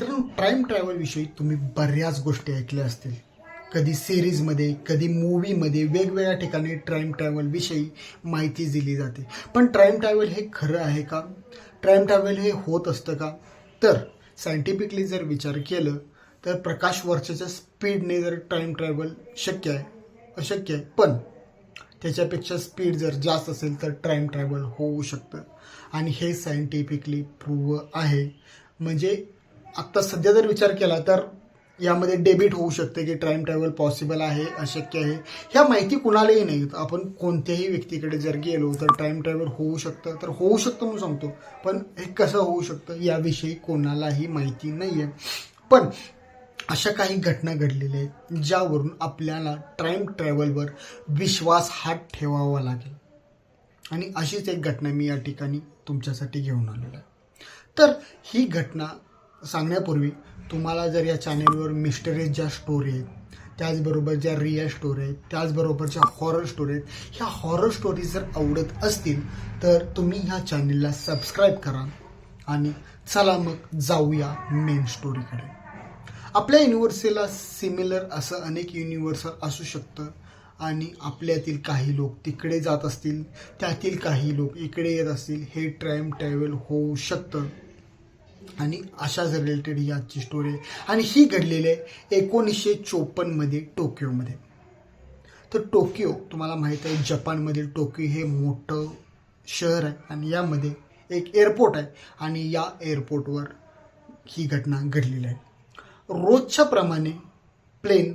मित्रांनो time travel विषयी तुम्ही बऱ्याच गोष्टी ऐकल्या असतील. कधी सिरीजमध्ये कधी मूवीमध्ये वेगवेगळ्या ठिकाणी टाइम ट्रॅव्हल विषयी माहिती दिली जाते. पण टाइम ट्रॅव्हल हे खरं आहे का? टाइम ट्रॅव्हल हे होत असतं का? तर सायंटिफिकली जर विचार केलं तर प्रकाश वर्षाच्या स्पीडने जर टाइम ट्रॅव्हल शक्य आहे अशक्य आहे. पण त्याच्यापेक्षा स्पीड जर जास्त असेल तर टाइम ट्रॅव्हल होऊ शकतं. आणि हे सायंटिफिकली प्रूव्ह आहे. म्हणजे आत्ता सध्या जर विचार केला तर यामध्ये डेबिट होऊ शकते की टाईम ट्रॅव्हल पॉसिबल आहे अशक्य आहे. ह्या माहिती कुणालाही नाही. आपण कोणत्याही व्यक्तीकडे जर गेलो तर टाईम ट्रॅव्हल होऊ शकतं. तर होऊ शकतं म्हणून सांगतो. पण हे कसं होऊ शकतं याविषयी कोणालाही माहिती नाही आहे पण अशा काही घटना घडलेल्या आहेत ज्यावरून आपल्याला टाईम ट्रॅव्हलवर विश्वास हात ठेवावा लागेल. आणि अशीच एक घटना मी या ठिकाणी तुमच्यासाठी घेऊन आलेलो आहे. तर ही घटना सांगण्यापूर्वी तुम्हाला जर या चॅनेलवर मिस्टरीज ज्या स्टोरी आहेत त्याचबरोबर ज्या रिया स्टोरी आहेत त्याचबरोबर ज्या हॉरर स्टोरी आहेत ह्या हॉरर स्टोरी जर आवडत असतील तर तुम्ही ह्या चॅनेलला सबस्क्राईब करा आणि चला मग जाऊया मेन स्टोरीकडे आपल्या युनिव्हर्सिटीला सिमिलर असं अनेक युनिव्हर्सल असू शकतं आणि आपल्यातील काही लोक तिकडे जात असतील त्यातील काही लोक इकडे येत असतील हे ट्रॅम ट्रॅव्हल होऊ शकतं. आणि अशाच रिलेटेड ही आजची स्टोरी आहे. आणि ही घडलेली आहे एकोणीसशे चोपन्नमध्ये टोकियोमध्ये. तर टोकियो तुम्हाला माहीत आहे जपानमधील टोकियो हे मोठं शहर आहे आणि यामध्ये एक एअरपोर्ट आहे आणि या एअरपोर्टवर ही घटना घडलेली आहे. रोजच्या प्रमाणे प्लेन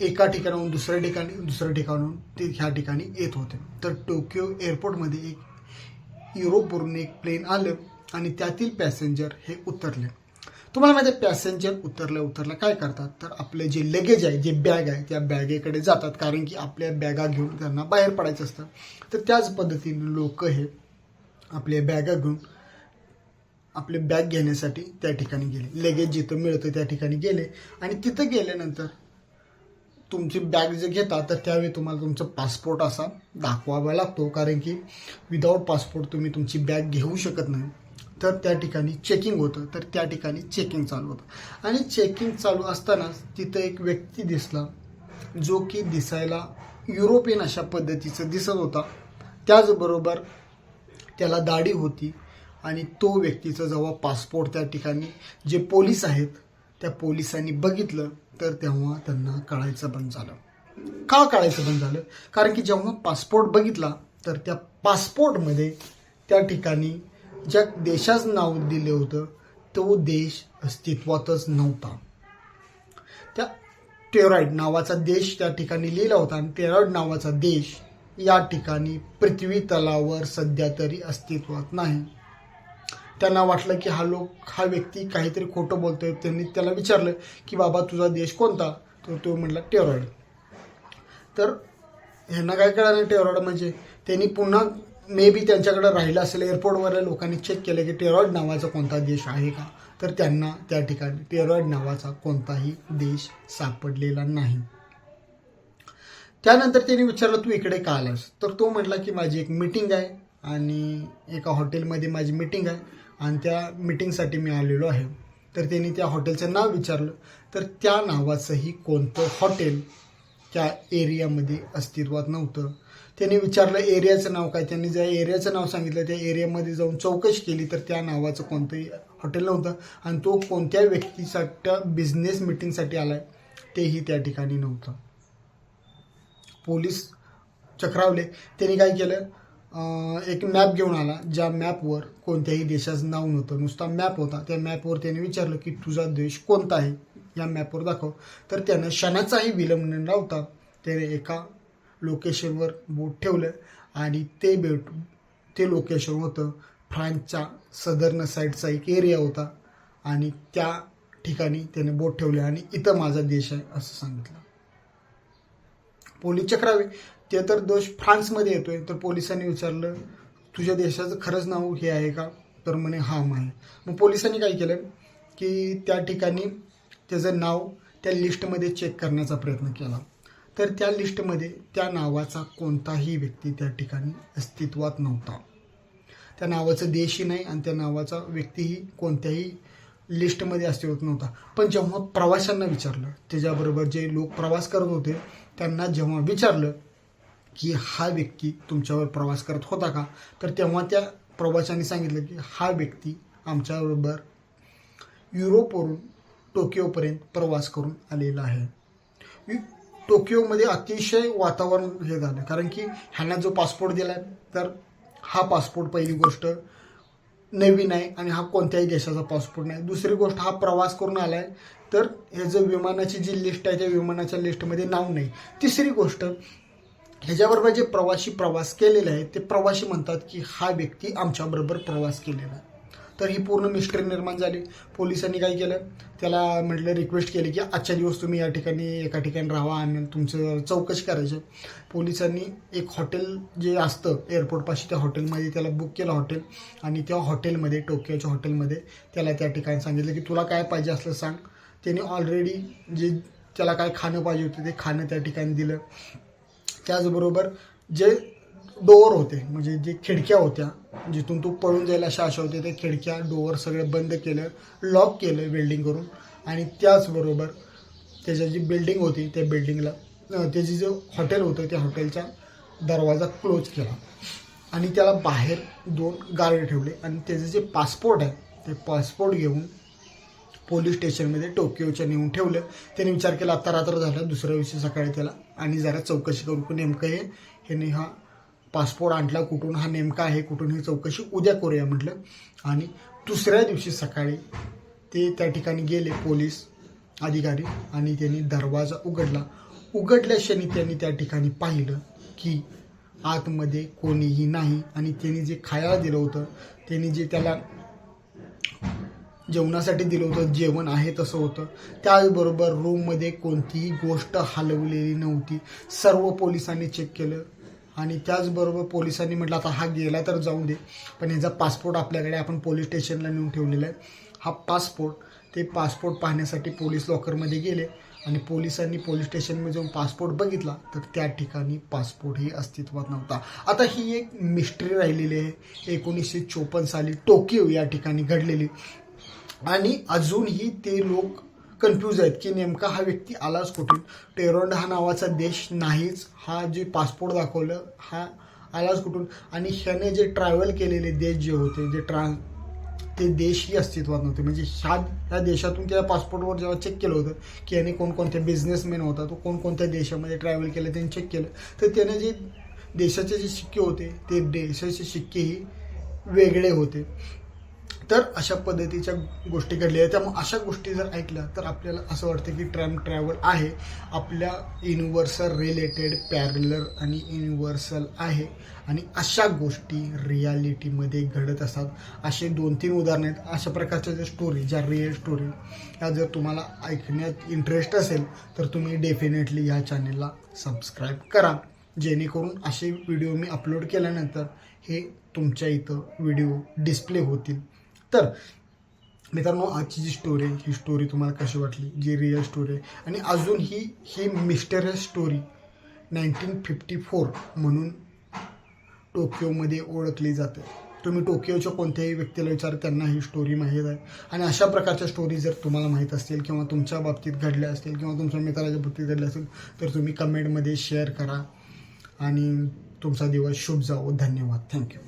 एका ठिकाणाहून दुसऱ्या ठिकाणी दुसऱ्या ठिकाणाहून ते ह्या ठिकाणी येत होते. तर टोकियो एअरपोर्टमध्ये एक युरोपवरून एक प्लेन आलं. आणि त्यातील पॅसेंजर हे उतरले. तुम्हाला माहिती आहे पॅसेंजर उतरल्या उतरल्या काय करतात? तर आपले जे लगेज आहे जे बॅग आहे त्या बॅगेकडे जातात. कारण की आपल्या बॅगा घेऊन त्यांना बाहेर पडायचं असतं. तर त्याच पद्धतीने लोक हे आपल्या बॅगा घेऊन आपले बॅग घेण्यासाठी त्या ठिकाणी गेले. लगेज जिथं मिळतं त्या ठिकाणी गेले. आणि तिथं गेल्यानंतर तुमची बॅग जे घेता तर त्यावेळी तुम्हाला तुमचा पासपोर्ट असा दाखवावा लागतो. कारण की विदाऊट पासपोर्ट तुम्ही तुमची बॅग घेऊ शकत नाही. तर त्या ठिकाणी चेकिंग होतं तर त्या ठिकाणी चेकिंग चालू होतं. आणि चेकिंग चालू असतानाच तिथं एक व्यक्ती दिसला जो की दिसायला युरोपियन अशा पद्धतीचं दिसत होता. त्याचबरोबर त्याला दाढी होती आणि तो व्यक्तीचा जेव्हा पासपोर्ट त्या ठिकाणी जे पोलीस आहेत त्या पोलिसांनी बघितलं तर तेव्हा त्यांना कळायचं बंद झालं. का कळायचं बंद झालं? कारण की जेव्हा पासपोर्ट बघितला तर त्या पासपोर्टमध्ये त्या ठिकाणी ज्या देशाचं नाव दिलं होतं तो देश अस्तित्वातच नव्हता. त्या टेरॉइड नावाचा देश त्या ठिकाणी लिहिला होता आणि टेरॉइड नावाचा देश या ठिकाणी पृथ्वी तलावर सध्या तरी अस्तित्वात नाही. त्यांना वाटलं की हा लोक हा व्यक्ती काहीतरी खोटं बोलतोय. त्यांनी त्याला विचारलं की बाबा तुझा देश कोणता? तर तो म्हटला टेरॉइड. तर ह्यांना काय कळलं? टेरॉइड म्हणजे त्यांनी पुन्हा मे बी त्यांच्याकडे राहिलं असेल एअरपोर्टवरल्या लोकांनी चेक केलं की टेरॉइड नावाचा कोणता देश आहे का? तर त्यांना त्या ठिकाणी टेरॉइड नावाचा कोणताही देश सापडलेला नाही. त्यानंतर त्यांनी विचारलं तू इकडे का आलास? तर तो म्हटला की माझी एक मीटिंग आहे आणि एका हॉटेलमध्ये माझी मीटिंग आहे आणि त्या मीटिंगसाठी मी आलेलो आहे. तर त्यांनी त्या हॉटेलचं नाव विचारलं. तर त्या नावाचंही कोणतं हॉटेल त्या एरियामध्ये अस्तित्वात नव्हतं. त्यांनी विचारलं एरियाचं नाव काय? त्यांनी ज्या एरियाचं नाव सांगितलं त्या एरियामध्ये जाऊन चौकशी केली तर त्या नावाचं कोणतंही हॉटेल नव्हतं. आणि तो कोणत्या व्यक्तीसाठी बिझनेस मिटिंगसाठी आलाय तेही त्या ठिकाणी नव्हतं. पोलीस चक्रावले. त्यांनी काय केलं एक मॅप घेऊन आला ज्या मॅपवर कोणत्याही देशाचं नाव नव्हतं. नुसता मॅप होता. त्या मॅपवर त्याने विचारलं की तुझा देश कोणता आहे? या मॅपवर दाखव. तर त्यानं क्षणाचाही विलंब न लावता त्याने एका लोकेशनवर बोट ठेवलं आणि ते बेट ते लोकेशन होतं फ्रान्सच्या सदर्न साईडचा एक एरिया होता आणि त्या ठिकाणी त्याने बोट ठेवले आणि इथं माझा देश आहे असं सांगितलं. पोलीस चक्रावे ते तर दोष फ्रान्समध्ये येतोय तर पोलिसांनी विचारलं तुझ्या देशाचं खरंच नाव हे आहे का? तर म्हणे हा म्हणे. मग पोलिसांनी काय केलं की त्या ठिकाणी त्याचं नाव त्या लिस्टमध्ये चेक करण्याचा प्रयत्न केला. तर त्या लिस्टमध्ये त्या नावाचा कोणताही व्यक्ती त्या ठिकाणी अस्तित्वात नव्हता. त्या नावाचं देशही नाही आणि त्या नावाचा व्यक्तीही कोणत्याही लिस्टमध्ये अस्तित्वात नव्हता. पण जेव्हा प्रवाशांना विचारलं त्याच्याबरोबर जे लोक प्रवास करत होते त्यांना जेव्हा विचारलं की हा व्यक्ती तुमच्यावर प्रवास करत होता का तर तेव्हा त्या प्रवाशांनी सांगितलं की हा व्यक्ती आमच्याबरोबर युरोपवरून टोकियोपर्यंत प्रवास करून आलेला आहे. टोकियोमध्ये अतिशय वातावरण हे झालं. कारण की ह्यांना जो पासपोर्ट दिला तर हा पासपोर्ट पहिली गोष्ट नवीन आहे आणि हा कोणत्याही देशाचा पासपोर्ट नाही. दुसरी गोष्ट हा प्रवास करून आलाय तर ह्याचं विमानाची जी लिस्ट आहे त्या विमानाच्या लिस्टमध्ये नाव नाही. तिसरी गोष्ट ह्याच्याबरोबर जे प्रवासी प्रवास केलेले आहेत ते प्रवासी म्हणतात की हा व्यक्ती आमच्याबरोबर प्रवास केलेला आहे. तर ही पूर्ण मिस्ट्री निर्माण झाली. पोलिसांनी काय केलं? त्याला म्हटलं रिक्वेस्ट केली की आजच्या दिवस तुम्ही या ठिकाणी एका ठिकाणी राहा आणि तुमचं चौकशी करायची. पोलिसांनी एक हॉटेल जे असतं एअरपोर्टपाशी त्या हॉटेलमध्ये त्याला बुक केलं हॉटेल आणि त्या हॉटेलमध्ये टोकियोच्या हॉटेलमध्ये त्याला त्या ठिकाणी सांगितलं की तुला काय पाहिजे असलं सांग. त्याने ऑलरेडी जे त्याला काय खाणं पाहिजे होतं ते खाणं त्या ठिकाणी दिलं. त्याचबरोबर जे डोअर होते म्हणजे जे खिडक्या होत्या जिथून तू पळून जाईल अशा आशा होते त्या खिडक्या डोअर सगळे बंद केलं लॉक केलं वेल्डिंग करून. आणि त्याचबरोबर त्याच्या जी बिल्डिंग होती त्या बिल्डिंगला त्याची जो हॉटेल होतं त्या हॉटेलचा दरवाजा क्लोज केला. आणि त्याला बाहेर दोन गार्ड ठेवले. आणि त्याचे जे पासपोर्ट आहे ते पासपोर्ट घेऊन पोलीस स्टेशनमध्ये टोकियोच्या नेऊन ठेवलं. त्याने विचार केला आता रात्र झालं दुसऱ्या दिवशी सकाळी त्याला आणि जरा चौकशी करू नेमकं हे ह्याने हा पासपोर्ट आणला कुठून हा नेमका आहे कुठून ही चौकशी उद्या करूया म्हटलं. आणि दुसऱ्या दिवशी सकाळी ते त्या ठिकाणी गेले पोलीस अधिकारी आणि त्यांनी दरवाजा उघडला. उघडल्या क्षणी त्यांनी त्या ठिकाणी पाहिलं की आतमध्ये कोणीही नाही. आणि त्यांनी जे खायला दिलं होतं त्यांनी जे त्याला जेवणासाठी दिलं होतं जेवण आहे तसं होतं त्याचबरोबर रूममध्ये कोणतीही गोष्ट हलवलेली नव्हती. सर्व पोलिसांनी चेक केलं. आणि त्याचबरोबर पोलिसांनी म्हटलं आता हा गेला तर जाऊ दे. पण याचा पासपोर्ट आपल्याकडे आपण पोलीस स्टेशनला नेऊन ठेवलेला आहे. हा पासपोर्ट ते पासपोर्ट पाहण्यासाठी पोलीस लॉकरमध्ये गेले आणि पोलिसांनी पोलीस स्टेशनमध्ये जाऊन पासपोर्ट बघितला तर त्या ठिकाणी पासपोर्टही अस्तित्वात नव्हता. आता ही एक मिस्ट्री राहिलेली आहे. एकोणीसशे चोपन्न साली टोकियो या ठिकाणी घडलेली. आणि अजूनही ते लोक कन्फ्यूज आहेत की नेमका हा व्यक्ती आलाच कुठून? टेरोंड हा नावाचा देश नाहीच. हा जे पासपोर्ट दाखवलं हा आलाच कुठून? आणि ह्याने जे ट्रॅव्हल केलेले देश जे होते जे ट्रान्स ते देशही अस्तित्वात नव्हते. म्हणजे ह्या ह्या देशातून त्या पासपोर्टवर जेव्हा चेक केलं होतं की याने कोणकोणते बिझनेसमॅन होता तो कोणकोणत्या देशामध्ये ट्रॅव्हल केलं त्यांनी चेक केलं तर त्याने जे देशाचे जे शिक्के होते ते देशाचे शिक्केही वेगळे होते. तर अशा पद्धतीच्या गोष्टी घडल्या आहेत. त्यामुळे अशा गोष्टी जर ऐकल्या तर आपल्याला असं वाटतं की ट्रॅम ट्रॅव्हल आहे. आपल्या युनिव्हर्सल रिलेटेड पॅरलर आणि युनिव्हर्सल आहे. आणि अशा गोष्टी रियालिटीमध्ये घडत असतात. असे दोन तीन उदाहरण आहेत. अशा प्रकारच्या ज्या स्टोरी ज्या रिअल स्टोरी ह्या जर तुम्हाला ऐकण्यात इंटरेस्ट असेल तर तुम्ही डेफिनेटली ह्या चॅनेलला सबस्क्राईब करा. जेणेकरून असे व्हिडिओ मी अपलोड केल्यानंतर हे तुमच्या इथं व्हिडिओ डिस्प्ले होतील. तर मित्रांनो आजची जी स्टोरी आहे ही स्टोरी तुम्हाला कशी वाटली? जी रिअल स्टोरी आहे. आणि अजून ही ही mysterious story nineteen fifty four म्हणून टोकियोमध्ये ओळखली जाते. तुम्ही टोकियोच्या कोणत्याही व्यक्तीला विचार त्यांना ही स्टोरी माहीत आहे. आणि अशा प्रकारच्या स्टोरी जर तुम्हाला माहीत असतील किंवा तुमच्या बाबतीत घडल्या असतील किंवा तुमच्या मित्राच्या बाबतीत घडल्या असतील तर तुम्ही कमेंटमध्ये शेअर करा. आणि तुमचा दिवस शुभ जावो. धन्यवाद. थँक्यू